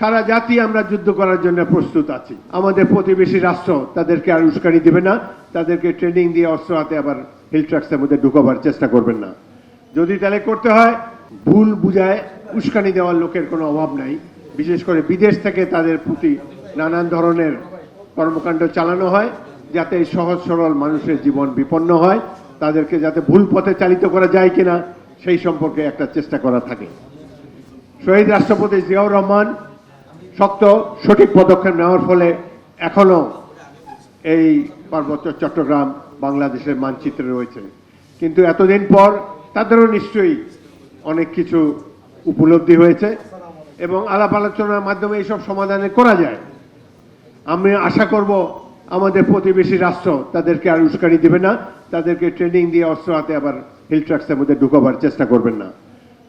সারা জাতি আমরা যুদ্ধ করার জন্য প্রস্তুত আছি। আমাদের প্রতিবেশী রাষ্ট্র তাদেরকে আর উস্কানি দিবে না, তাদেরকে ট্রেনিং দিয়ে অস্ত্র হাতে আবার হিল ট্রাক্সের মধ্যে ঢুকাবার চেষ্টা করবেন না। যদি তাহলে করতে হয়, ভুল বুঝায় উস্কানি দেওয়ার লোকের কোনো অভাব নাই। বিশেষ করে বিদেশ থেকে তাদের প্রতি নানান ধরনের কর্মকাণ্ড চালানো হয়, যাতে সহজ সরল মানুষের জীবন বিপন্ন হয়, তাদেরকে যাতে ভুল পথে চালিত করা যায় কিনা, সেই সম্পর্কে একটা চেষ্টা করা থাকে। শহীদ রাষ্ট্রপতি জিয়াউর রহমান শক্ত, সঠিক পদক্ষেপ নেওয়ার ফলে এখনও এই পার্বত্য চট্টগ্রাম বাংলাদেশের মানচিত্রে রয়েছে। কিন্তু এতদিন পর তাদেরও নিশ্চয়ই অনেক কিছু উপলব্ধি হয়েছে এবং আলাপ আলোচনার মাধ্যমে এইসব সমাধানে করা যায়। আমি আশা করব আমাদের প্রতিবেশী রাষ্ট্র তাদেরকে আর উস্কানি দেবে না, তাদেরকে ট্রেনিং দিয়ে অস্ত্র হাতে আবার হিল ট্রাক্সের মধ্যে ঢুকাবার চেষ্টা করবেন না।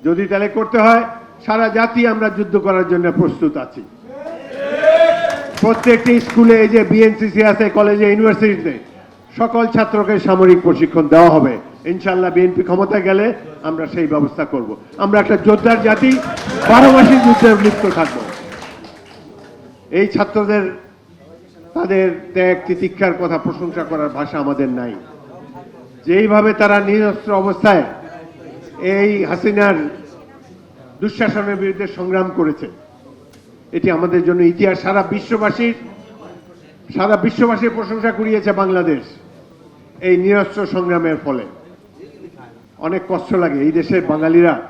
যদি তাহলে করতে হয় সারা জাতি আমরা যুদ্ধ করার জন্য প্রস্তুত আছি। প্রত্যেকটি স্কুলে এই যে বিএনসিসি আছে, কলেজে, ইউনিভার্সিটিতে সকল ছাত্রকে সামরিক প্রশিক্ষণ দেওয়া হবে। ইনশাল্লাহ বিএনপি ক্ষমতায় গেলে আমরা সেই ব্যবস্থা করব। আমরা একটা যোদ্ধার জাতি, বারো মাসের যুদ্ধে লিপ্ত থাকব। এই ছাত্রদের, তাদের ত্যাগ, তিতিক্ষার কথা প্রশংসা করার ভাষা আমাদের নাই। যেইভাবে তারা নিরস্ত্র অবস্থায় এই হাসিনার দুঃশাসনের বিরুদ্ধে সংগ্রাম করেছে। এটি আমাদের জন্য ইতিহাস। সারা বিশ্ববাসীর সারা বিশ্ববাসীর প্রশংসা কুড়িয়েছে বাংলাদেশ এই নিরস্ত্র সংগ্রামের ফলে। অনেক কষ্ট লাগে। এই দেশের বাঙালিরা,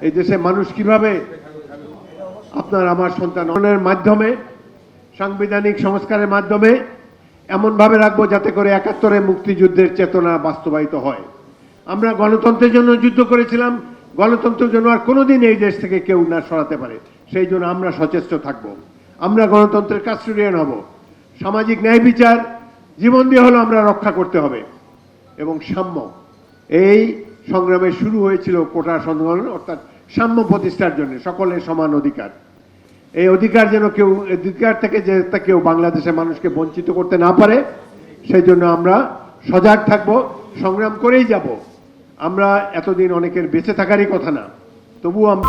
এই দেশের মানুষ কীভাবে আপনার আমার সন্তানের মাধ্যমে, সাংবিধানিক সংস্কারের মাধ্যমে এমনভাবে রাখব যাতে করে একাত্তরে মুক্তিযুদ্ধের চেতনা বাস্তবায়িত হয়। আমরা গণতন্ত্রের জন্য যুদ্ধ করেছিলাম। গণতন্ত্রের জন্য আর কোনোদিন এই দেশ থেকে কেউ না সরাতে পারে। সেই জন্য আমরা সচেষ্ট থাকব। আমরা গণতন্ত্রের কাস্টোডিয়ান হব। সামাজিক ন্যায় বিচার, জীবন দিয়ে হলো আমরা রক্ষা করতে হবে। এবং সাম্য। এই সংগ্রামে শুরু হয়েছিল কোটা সংগ্রাম অর্থাৎ সাম্য প্রতিষ্ঠার জন্য, সকলের সমান অধিকার। এই অধিকার যেন কেউ অধিকার থেকে যে কেউ বাংলাদেশের মানুষকে বঞ্চিত করতে না পারে, সেই জন্য আমরা সজাগ থাকব, সংগ্রাম করেই যাব। আমরা এতদিন অনেকের বেঁচে থাকারই কথা না তবুও আমরা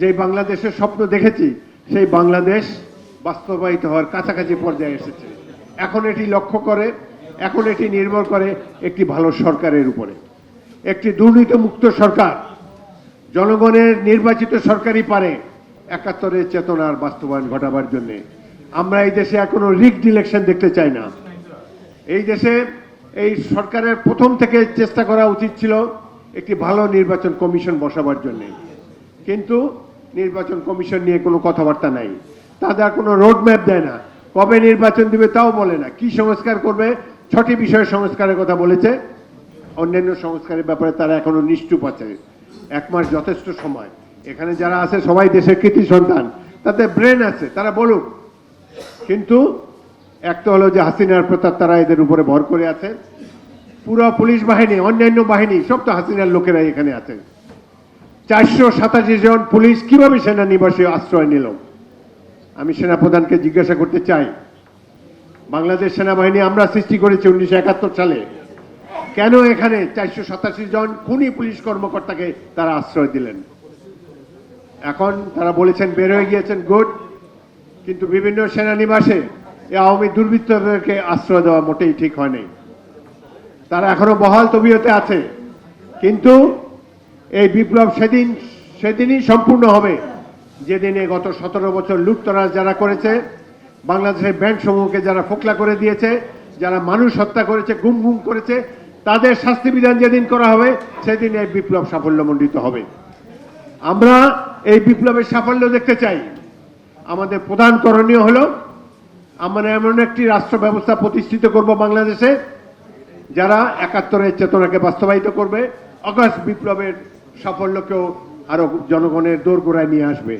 যে বাংলাদেশের স্বপ্ন দেখেছি সেই বাংলাদেশ বাস্তবায়িত হওয়ার কাছাকাছি পর্যায়ে এসেছে। এখন এটি লক্ষ্য করে এখন এটি নির্ভর করে একটি ভালো সরকারের উপরে। একটি দুর্নীতিমুক্ত সরকার জনগণের নির্বাচিত সরকারই পারে একাত্তরের চেতনার বাস্তবায়ন ঘটাবার জন্য। আমরা এই দেশে এখনও রিগড ইলেকশন দেখতে চাই না। এই দেশে এই সরকারের প্রথম থেকে চেষ্টা করা উচিত ছিল একটি ভালো নির্বাচন কমিশন বসাবার জন্য। কিন্তু নির্বাচন কমিশন নিয়ে কোনো কথাবার্তা নাই। তাদের কোনো রোড ম্যাপ দেয় না। কবে নির্বাচন দিবে তাও বলে না। কি সংস্কার করবে, ছটি বিষয়ে সংস্কারের কথা বলেছে। অন্যান্য সংস্কারের ব্যাপারে তারা এখনও নিশ্চুপ আছে। এক মাস যথেষ্ট সময়। এখানে যারা আছে সবাই দেশের কৃতি সন্তান। তাদের ব্রেন আছে। তারা বলুক কিন্তু একটা হলো যে হাসিনার প্রতাপ তারা এদের উপরে ভর করে আছে। পুরো পুলিশ বাহিনী, অন্যান্য বাহিনী, সব তো হাসিনার লোকেরাই এখানে আছে। চারশো সাতাশি জন পুলিশ কীভাবে সেনানিবাসে আশ্রয় নিল? আমি সেনাপ্রধানকে জিজ্ঞাসা করতে চাই। বাংলাদেশ সেনাবাহিনী আমরা সৃষ্টি করেছি উনিশশো একাত্তর সালে। কেন এখানে চারশো সাতাশি জন খুনি পুলিশ কর্মকর্তাকে তারা আশ্রয় দিলেন? এখন তারা বলেছেন, বের হয়ে গিয়েছেন, গুড। কিন্তু বিভিন্ন সেনানিবাসে এই আওয়ামী দুর্বৃত্তদেরকে আশ্রয় দেওয়া মোটেই ঠিক হয়নি। তারা এখনও বহাল তবিয়তে আছে। কিন্তু এই বিপ্লব সেদিন, সেদিনই সম্পূর্ণ হবে। যেদিনে গত সতেরো বছর লুটতরাজ যারা করেছে, বাংলাদেশের ব্যাংক সমূহকে যারা ফোকলা করে দিয়েছে, যারা মানুষ হত্যা করেছে, গুম গুম করেছে, তাদের শাস্তি বিধান যেদিন করা হবে, সেদিন এই বিপ্লব সাফল্যমণ্ডিত হবে। আমরা এই বিপ্লবের সাফল্য দেখতে চাই। আমাদের প্রধান করণীয় হলো আমরা এমন একটি রাষ্ট্র ব্যবস্থা প্রতিষ্ঠিত করব বাংলাদেশে, যারা একাত্তরের চেতনাকে বাস্তবায়িত করবে, অগাস্ট বিপ্লবের সাফল্যকেও আরও জনগণের দোরগোড়ায় নিয়ে আসবে।